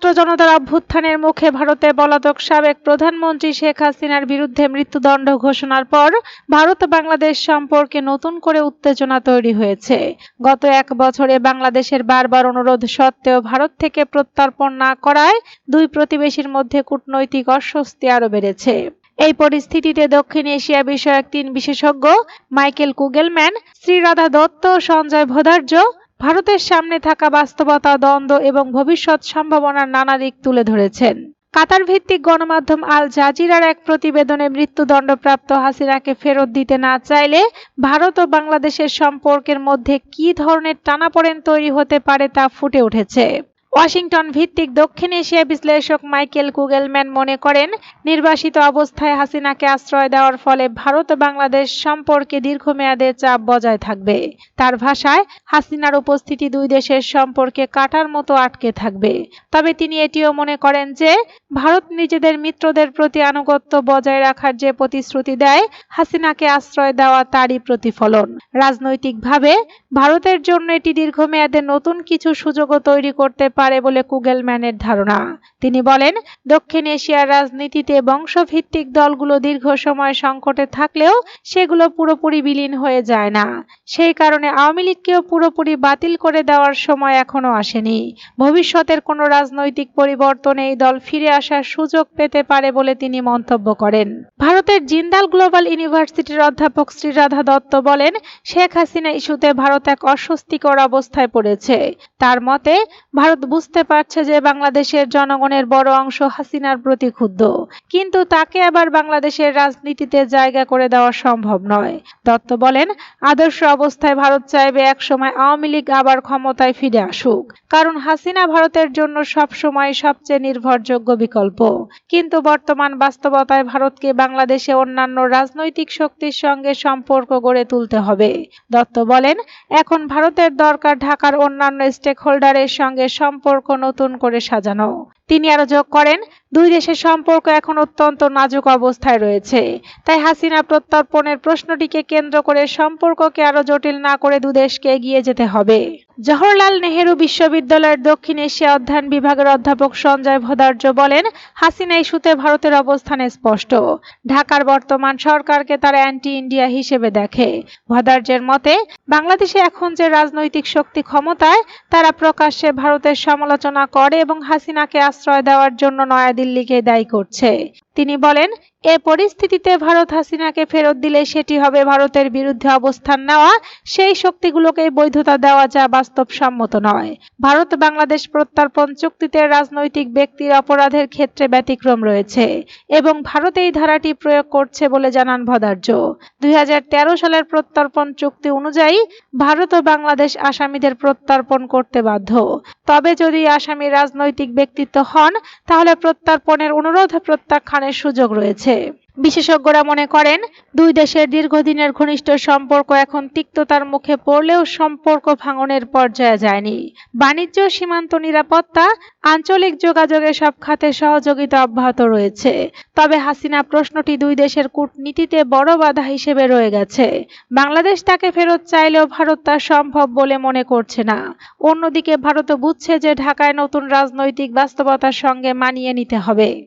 ছাত্র জনতার অভ্যুত্থানের মুখে ভারতে পলাতক সাবেক প্রধানমন্ত্রী শেখ হাসিনার বিরুদ্ধে মৃত্যুদণ্ড ঘোষণার পর ভারত বাংলাদেশ সম্পর্কে নতুন করে উত্তেজনা তৈরি হয়েছে। গত এক বছরে বাংলাদেশের বারবার অনুরোধ সত্ত্বেও ভারত থেকে প্রত্যর্পণ না করায় দুই প্রতিবেশীর মধ্যে কূটনৈতিক অস্বস্তি আরও বেড়েছে। এই পরিস্থিতিতে দক্ষিণ এশিয়া বিষয়ক তিন বিশেষজ্ঞ মাইকেল কুগেলম্যান শ্রীরাধা দত্ত, সঞ্জয় ভোদার্য ভারতের সামনে থাকা বাস্তবতা, দ্বন্দ্ব এবং ভবিষ্যৎ সম্ভাবনার নানা দিক তুলে ধরেছেন। কাতার ভিত্তিক গণমাধ্যম আল জাজিরার এক প্রতিবেদনে মৃত্যুদণ্ডপ্রাপ্ত হাসিনাকে ফেরত দিতে না চাইলে ভারত ও বাংলাদেশের সম্পর্কের মধ্যে কী ধরনের টানাপোড়েন তৈরি হতে পারে তা ফুটে উঠেছে। ওয়াশিংটন ভিত্তিক দক্ষিণ এশিয়া বিশ্লেষক মাইকেল কুগেলম্যান মনে করেন, নির্বাসিত অবস্থায় হাসিনাকে আশ্রয় দেওয়ার ফলে ভারত বাংলাদেশ সম্পর্কে দীর্ঘমেয়াদে চাপ বজায় থাকবে। তার ভাষায়, হাসিনার উপস্থিতি দুই দেশের সম্পর্কে কাটার মতো আটকে থাকবে। তবে তিনি এটিও মনে করেন যে, ভারত নিজেদের মিত্রদের প্রতি আনুগত্য বজায় রাখার যে প্রতিশ্রুতি দেয়, হাসিনাকে আশ্রয় দেওয়া তারই প্রতিফলন। রাজনৈতিকভাবে, ভারতের জন্য এটি দীর্ঘমেয়াদে নতুন কিছু সুযোগও তৈরি করতে পারে বলে কুগেলম্যানের ধারণা। তিনি বলেন, দক্ষিণ এশিয়ার রাজনীতিতে বংশভিত্তিক দলগুলো দীর্ঘ সময় সংকটে থাকলেও সেগুলো পুরোপুরি বিলীন হয়ে যায় না। সেই কারণে আওয়ামী লীগকেও পুরোপুরি বাতিল করে দেওয়ার সময় এখনও আসেনি। ভবিষ্যতের কোনো রাজনৈতিক পরিবর্তন এই দল ফিরে আসার সুযোগ পেতে পারে বলে তিনি মন্তব্য করেন। ভারতের জিন্দাল গ্লোবাল ইউনিভার্সিটির অধ্যাপক শ্রীরাধা দত্ত বলেন, শেখ হাসিনা ইস্যুতে ভারত এক অস্বস্তিকর অবস্থায় পড়েছে। তার মতে, ভারত বুঝতে পারছে যে বাংলাদেশের জনগণের বড় অংশ হাসিনার প্রতি ক্ষুব্ধ। কিন্তু তাকে আবার বাংলাদেশের রাজনীতিতে জায়গা করে দেওয়া সম্ভব নয়। দত্ত বলেন, আদর্শ অবস্থায় ভারত চাইবে একসময় আওয়ামী লীগ আবার ক্ষমতায় ফিরে আসুক। কারণ হাসিনা ভারতের জন্য সবসময় সবচেয়ে নির্ভরযোগ্য বিকল্প। কিন্তু বর্তমান বাস্তবতায় ভারতকে বাংলাদেশে অন্যান্য রাজনৈতিক শক্তির সঙ্গে সম্পর্ক গড়ে তুলতে হবে। দত্ত বলেন, এখন ভারতের দরকার ঢাকার অন্যান্য স্টেক হোল্ডারের সঙ্গে সম্পর্ক নতুন করে সাজানো। তিনি আরও যোগ করেন দুই দেশের সম্পর্ক এখন অত্যন্ত নাজুক অবস্থায় রয়েছে। তাই হাসিনা প্রত্যর্পণের প্রশ্নটিকে কেন্দ্র করে সম্পর্ককে আরও জটিল না করে দুদেশকে এগিয়ে যেতে হবে। জওহরলাল নেহেরু বিশ্ববিদ্যালয়ের দক্ষিণ এশিয়া অধ্যয়ন বিভাগের অধ্যাপক সঞ্জয় ভদার্য বলেন, হাসিনা ইস্যুতে ভারতের অবস্থান স্পষ্ট। ঢাকার বর্তমান সরকারকে তারা অ্যান্টি ইন্ডিয়া হিসেবে দেখে। ভদার্যের মতে, বাংলাদেশে এখন যে রাজনৈতিক শক্তি ক্ষমতায়, তারা প্রকাশ্যে ভারতের সমালোচনা করে এবং হাসিনাকে আশ্রয় দেওয়ার জন্য নয়াদিল্লিকে দায়ী করছে। তিনি বলেন, এ পরিস্থিতিতে ভারত হাসিনাকে ফেরত দিলে সেটি হবে ভারতের বিরুদ্ধে অবস্থান নেওয়া। সেই শক্তিগুলোকে বৈধতা দেওয়া যা বাস্তবসম্মত নয়। ভারত বাংলাদেশ প্রত্যর্পণ চুক্তিতে রাজনৈতিক ব্যক্তির অপরাধের ক্ষেত্রে ব্যতিক্রম রয়েছে এবং ভারত এই ধারাটি প্রয়োগ করছে বলে জানান ভদার্য। দুই সালের প্রত্যর্পণ চুক্তি অনুযায়ী ভারত ও বাংলাদেশ আসামিদের প্রত্যর্পণ করতে বাধ্য। তবে যদি আসামি রাজনৈতিক ব্যক্তিত্ব হন, তাহলে প্রত্যর্পণের অনুরোধ প্রত্যাখ্যানের সুযোগ রয়েছে। বিশেষজ্ঞরা মনে করেন, দুই দেশের দীর্ঘদিনের ঘনিষ্ঠ সম্পর্ক এখন তিক্ততার মুখে পড়লেও সম্পর্ক ভাঙনের পর্যায়ে যায়নি। বাণিজ্য, সীমান্ত নিরাপত্তা, আঞ্চলিক যোগাযোগের সব খাতে সহযোগিতা অব্যাহত রয়েছে। তবে হাসিনা প্রশ্নটি দুই দেশের কূটনীতিতে বড় বাধা হিসেবে রয়ে গেছে। বাংলাদেশ তাকে ফেরত চাইলেও ভারত তা সম্ভব বলে মনে করছে না। অন্যদিকে ভারতও বুঝছে যে ঢাকায় নতুন রাজনৈতিক বাস্তবতার সঙ্গে মানিয়ে নিতে হবে।